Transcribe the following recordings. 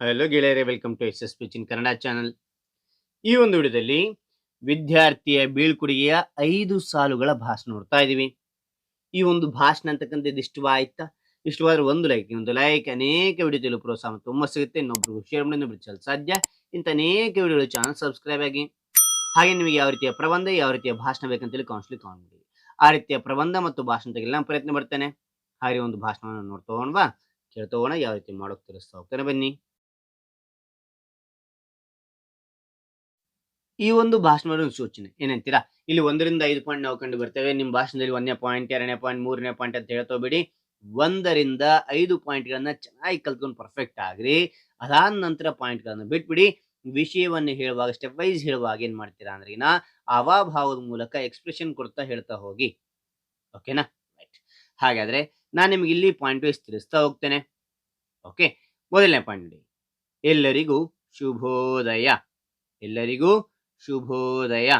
Hello ಗೆಳೆಯರೆ welcome to S S Pichin Kannada channel ಈ ಒಂದು ವಿಡಿಯೋದಲ್ಲಿ ವಿದ್ಯಾರ್ಥಿಯ ಬೀಳ್ಕೊಡುಗೆಯ ಐದು ಸಾಲುಗಳ ಭಾಷಣ ನೋಡ್ತಾ ಇದೀವಿ. ಈ ಒಂದು ಭಾಷಣ ಅಂತಕ್ಕಂಥದ್ದು ಇಷ್ಟವಾಯ್ತಾ? ಇಷ್ಟವಾದ್ರೆ ಒಂದು ಲೈಕ್ ಒಂದು ಲೈಕ್ ಅನೇಕ ವಿಡಿಯೋ ತಿಳಿಯಲು ಪ್ರೋತ್ಸಾಹ ತುಂಬ ಸಿಗುತ್ತೆ. ಇನ್ನೊಬ್ರಿಗೂ ಶೇರ್ ಮಾಡಿ ಇನ್ನೊಬ್ರು ಚಾನಲ್ ಸಾಧ್ಯ. ಇಂಥ ಅನೇಕ ವಿಡಿಯೋಗಳು ಚಾನಲ್ ಸಬ್ಸ್ಕ್ರೈಬ್ ಆಗಿ. ಹಾಗೆ ನಿಮಗೆ ಯಾವ ರೀತಿಯ ಪ್ರಬಂಧ, ಯಾವ ರೀತಿಯ ಭಾಷಣ ಬೇಕಂತೇಳಿ ಕೌನ್ಸಿಲಿಂಗ್ ಕಾಣ್ಬಿಡಿ ಆ ರೀತಿಯ ಪ್ರಬಂಧ ಮತ್ತು ಭಾಷಣ ತೆಗೆಲ್ಲ ಪ್ರಯತ್ನ ಮಾಡ್ತೇನೆ ಹಾಗೆ ಒಂದು ಭಾಷಣವನ್ನು ನೋಡ್ತೋಣ ಕೇಳ್ತೋಣ ಯಾವ ರೀತಿ ಮಾಡೋಕೆ ತಿಳಿಸ್ತಾ ಹೋಗ್ತಾನೆ ಬನ್ನಿ. ಈ ಒಂದು ಭಾಷಣದ ಸೂಚನೆ. ಏನಂತೀರಾ? ಇಲ್ಲಿ ಒಂದರಿಂದ ಐದು ಪಾಯಿಂಟ್ ನಾವು ಕಂಡು ಬರ್ತೇವೆ. ನಿಮ್ಮ ಭಾಷಣದಲ್ಲಿ ಒಂದನೇ ಪಾಯಿಂಟ್ ಎರಡನೇ ಪಾಯಿಂಟ್ ಮೂರನೇ ಪಾಯಿಂಟ್ ಅಂತ ಹೇಳ್ತೋಬೇಡಿ ಒಂದರಿಂದ ಐದು ಪಾಯಿಂಟ್ಗಳನ್ನ ಚೆನ್ನಾಗಿ ಕಲ್ತ್ಕೊಂಡು ಪರ್ಫೆಕ್ಟ್ ಆಗ್ರಿ. ಅದಾದ ನಂತರ ಪಾಯಿಂಟ್ಗಳನ್ನ ಬಿಟ್ಬಿಡಿ. ವಿಷಯವನ್ನು ಹೇಳುವಾಗ ಸ್ಟೆಪ್ ವೈಸ್ ಹೇಳುವಾಗ ಏನ್ ಮಾಡ್ತೀರಾ ಅಂದ್ರೆ ಇನ್ನ ಅವಾಭಾವದ ಮೂಲಕ ಎಕ್ಸ್ಪ್ರೆಷನ್ ಕೊಡ್ತಾ ಹೇಳ್ತಾ ಹೋಗಿ. ಓಕೆನಾ ರೈಟ್ ಹಾಗಾದ್ರೆ ನಾನು ನಿಮ್ಗೆ ಇಲ್ಲಿ ಪಾಯಿಂಟ್ ವೈಸ್ ತಿಳಿಸ್ತಾ ಹೋಗ್ತೇನೆ. ಓಕೆ ಮೊದಲನೇ ಪಾಯಿಂಟ್ ಎಲ್ಲರಿಗೂ ಶುಭೋದಯ. ಎಲ್ಲರಿಗೂ ಶುಭೋದಯ.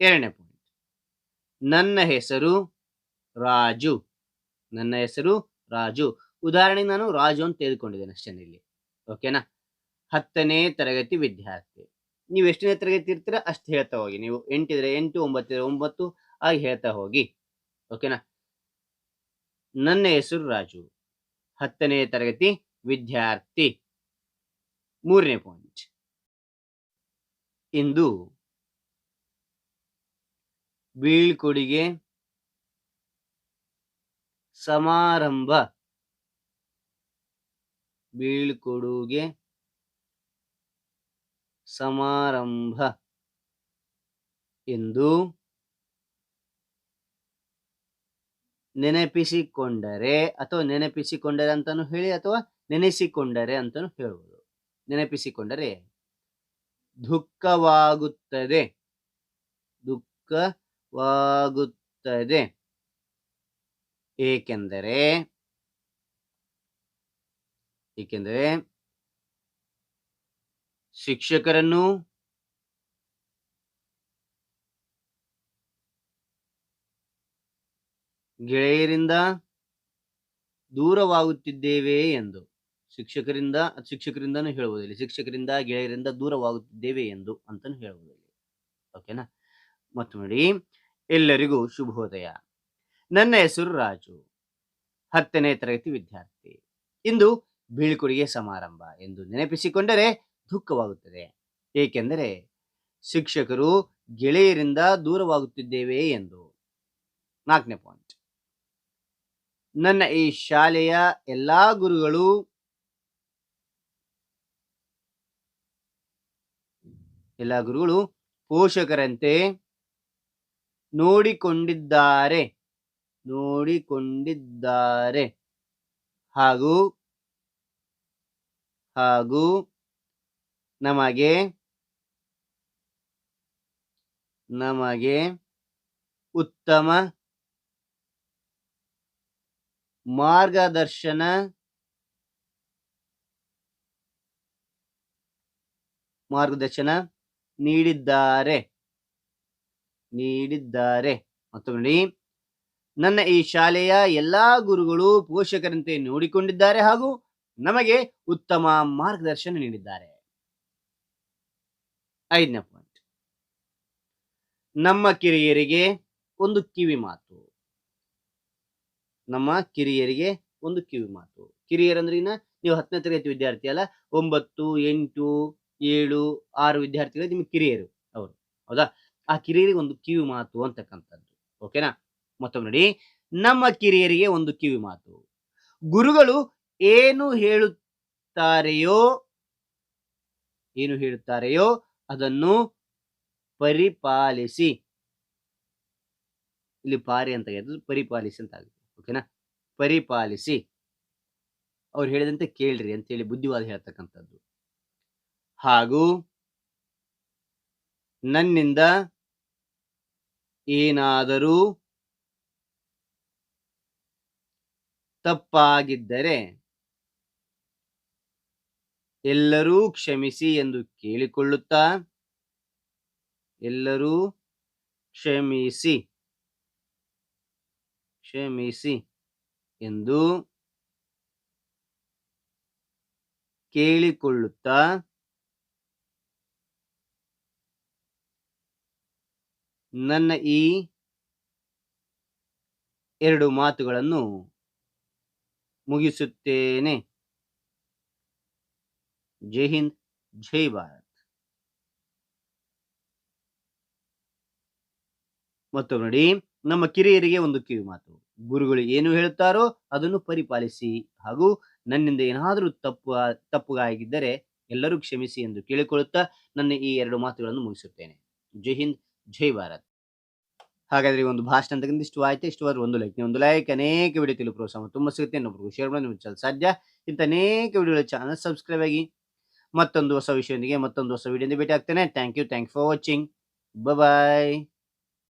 ಎರಡನೇ ಪಾಯಿಂಟ್ ನನ್ನ ಹೆಸರು ರಾಜು. ನನ್ನ ಹೆಸರು ರಾಜು. ಉದಾಹರಣೆಗೆ ನಾನು ರಾಜು ಅಂತ ತೆಗೆದುಕೊಂಡಿದ್ದೇನೆ ಅಷ್ಟೇ ಇಲ್ಲಿ. ಓಕೆನಾ ಹತ್ತನೇ ತರಗತಿ ವಿದ್ಯಾರ್ಥಿ. ನೀವು ಎಷ್ಟನೇ ತರಗತಿ ಇರ್ತೀರ ಅಷ್ಟು ಹೇಳ್ತಾ ಹೋಗಿ. ನೀವು ಎಂಟಿದ್ರೆ ಎಂಟು ಒಂಬತ್ತಿದ್ರೆ ಒಂಬತ್ತು ಆಗಿ ಹೇಳ್ತಾ ಹೋಗಿ. ಓಕೆನಾ ನನ್ನ ಹೆಸರು ರಾಜು. ಹತ್ತನೇ ತರಗತಿ ವಿದ್ಯಾರ್ಥಿ. ಮೂರನೇ ಪಾಯಿಂಟ್ ಇಂದು ಬೀಳ್ಕೊಡುಗೆ ಸಮಾರಂಭ. ಬೀಳ್ಕೊಡುಗೆ ಸಮಾರಂಭ ಎಂದು ನೆನಪಿಸಿಕೊಂಡರೆ ಅಥವಾ ನೆನಪಿಸಿಕೊಂಡರೆ ಅಂತಾನು ಹೇಳಿ ಅಥವಾ ನೆನೆಸಿಕೊಂಡರೆ ಅಂತಾನು ಹೇಳ್ಬೋದು. ನೆನಪಿಸಿಕೊಂಡರೆ ದುಃಖವಾಗುತ್ತದೆ. ದುಃಖವಾಗುತ್ತದೆ. ಏಕೆಂದರೆ ಏಕೆಂದರೆ ಶಿಕ್ಷಕರನ್ನು ಗೆಳೆಯರಿಂದ ದೂರವಾಗುತ್ತಿದ್ದೇವೆ ಎಂದು. ಶಿಕ್ಷಕರಿಂದ, ಶಿಕ್ಷಕರಿಂದನೂ ಹೇಳುವುದಿಲ್ಲ ಶಿಕ್ಷಕರಿಂದ, ಗೆಳೆಯರಿಂದ ದೂರವಾಗುತ್ತಿದ್ದೇವೆ ಎಂದು ಅಂತಾನು ಹೇಳ್ಬೋದು ಇಲ್ಲಿ. ಓಕೆನಾ ಮತ್ತು ನೋಡಿ. ಎಲ್ಲರಿಗೂ ಶುಭೋದಯ. ನನ್ನ ಹೆಸರು ರಾಜು. ಹತ್ತನೇ ತರಗತಿ ವಿದ್ಯಾರ್ಥಿ. ಇಂದು ಬೀಳ್ಕೊಡುಗೆ ಸಮಾರಂಭ ಎಂದು ನೆನಪಿಸಿಕೊಂಡರೆ ದುಃಖವಾಗುತ್ತದೆ. ಏಕೆಂದರೆ ಶಿಕ್ಷಕರು ಗೆಳೆಯರಿಂದ ದೂರವಾಗುತ್ತಿದ್ದೇವೆ ಎಂದು. ನಾಲ್ಕನೇ ಪಾಯಿಂಟ್ ನನ್ನ ಈ ಶಾಲೆಯ ಎಲ್ಲಾ ಗುರುಗಳು ಎಲ್ಲ ಗುರುಗಳು ಪೋಷಕರಂತೆ ನೋಡಿಕೊಂಡಿದ್ದಾರೆ ನೋಡಿಕೊಂಡಿದ್ದಾರೆ. ಹಾಗೂ ಹಾಗೂ ನಮಗೆ ನಮಗೆ ಉತ್ತಮ ಮಾರ್ಗದರ್ಶನ ಮಾರ್ಗದರ್ಶನ ನೀಡಿದ್ದಾರೆ. ನೀಡಿದ್ದಾರೆ. ಮತ್ತು ನೋಡಿ, ನನ್ನ ಈ ಶಾಲೆಯ ಎಲ್ಲಾ ಗುರುಗಳು ಪೋಷಕರಂತೆ ನೋಡಿಕೊಂಡಿದ್ದಾರೆ ಹಾಗೂ ನಮಗೆ ಉತ್ತಮ ಮಾರ್ಗದರ್ಶನ ನೀಡಿದ್ದಾರೆ. ಐದನೇ ಪಾಯಿಂಟ್ ನಮ್ಮ ಕಿರಿಯರಿಗೆ ಒಂದು ಕಿವಿ ಮಾತು. ನಮ್ಮ ಕಿರಿಯರಿಗೆ ಒಂದು ಕಿವಿ ಮಾತು. ಕಿರಿಯರಂದ್ರೆ ಇನ್ನ ನೀವು ಹತ್ತನೇ ತರಗತಿ ವಿದ್ಯಾರ್ಥಿ ಅಲ್ಲ, ಒಂಬತ್ತು, ಎಂಟು ಏಳು, ಆರು ವಿದ್ಯಾರ್ಥಿಗಳು ನಿಮ್ಮ ಕಿರಿಯರು. ಅವರು ಹೌದಾ? ಆ ಕಿರಿಯರಿಗೆ ಒಂದು ಕಿವಿ ಮಾತು ಅಂತಕ್ಕಂಥದ್ದು. ಓಕೆನಾ? ಮತ್ತೊಮ್ಮೆ ನೋಡಿ. ನಮ್ಮ ಕಿರಿಯರಿಗೆ ಒಂದು ಕಿವಿ ಮಾತು. ಗುರುಗಳು ಏನು ಹೇಳುತ್ತಾರೆಯೋ ಏನು ಹೇಳುತ್ತಾರೆಯೋ ಅದನ್ನು ಪರಿಪಾಲಿಸಿ. ಇಲ್ಲಿ ಪಾರಿ ಅಂತ ಪರಿಪಾಲಿಸಿ ಅಂತ ಆಗುತ್ತೆ. ಓಕೆನಾ? ಪರಿಪಾಲಿಸಿ. ಅವ್ರು ಹೇಳಿದಂತೆ ಕೇಳ್ರಿ ಅಂತೇಳಿ ಬುದ್ಧಿವಾದ ಹೇಳ್ತಕ್ಕಂಥದ್ದು. ಹಾಗೂ ನನ್ನಿಂದ ಏನಾದರೂ ತಪ್ಪಾಗಿದ್ದರೆ ಎಲ್ಲರೂ ಕ್ಷಮಿಸಿ ಎಂದು ಕೇಳಿಕೊಳ್ಳುತ್ತಾ ಎಲ್ಲರೂ ಕ್ಷಮಿಸಿ ಕ್ಷಮಿಸಿ ಎಂದು ಕೇಳಿಕೊಳ್ಳುತ್ತಾ ನನ್ನ ಈ ಎರಡು ಮಾತುಗಳನ್ನು ಮುಗಿಸುತ್ತೇನೆ. ಜೈ ಹಿಂದ್, ಜೈ ಭಾರತ್. ಮತ್ತು ನೋಡಿ, ನಮ್ಮ ಕಿರಿಯರಿಗೆ ಒಂದು ಕಿವಿ ಮಾತು. ಗುರುಗಳು ಏನು ಹೇಳುತ್ತಾರೋ ಅದನ್ನು ಪರಿಪಾಲಿಸಿ ಹಾಗೂ ನನ್ನಿಂದ ಏನಾದರೂ ತಪ್ಪು ತಪ್ಪುಗಾಗಿದ್ದರೆ ಎಲ್ಲರೂ ಕ್ಷಮಿಸಿ ಎಂದು ಕೇಳಿಕೊಳ್ಳುತ್ತಾ ನನ್ನ ಈ ಎರಡು ಮಾತುಗಳನ್ನು ಮುಗಿಸುತ್ತೇನೆ. ಜೈ ಹಿಂದ್ ಜೈ ಭಾರತ್. ಹಾಗಾದ್ರೆ ಈ ಒಂದು ಭಾಷಣ ಅಂತಕ್ಕಂಥ ಇಷ್ಟು ಆಯ್ತು ಇಷ್ಟವಾದ್ರೆ ಒಂದು ಲೈಕ್ ಒಂದು ಲೈಕ್ ಅನೇಕ ವಿಡಿಯೋ ತಿಳಿಯಲು ಪ್ರೋತ್ಸಾಹ ತುಂಬ ಸಿಗುತ್ತೆ ಇನ್ನೊಬ್ರಿಗೂ ಶೇರ್ ಮಾಡಿ ನಿಮ್ಗೆ ಸಾಧ್ಯ. ಇಂಥ ಅನೇಕ ವಿಡಿಯೋಗಳ ಚಾನಲ್ ಸಬ್ಸ್ಕ್ರೈಬ್ ಆಗಿ ಮತ್ತೊಂದು ಹೊಸ ವಿಷಯದೊಂದಿಗೆ ಮತ್ತೊಂದು ಹೊಸ ವಿಡಿಯೋದಿಂದ ಭೇಟಿ ಆಗ್ತೇನೆ thank you thank for watching bye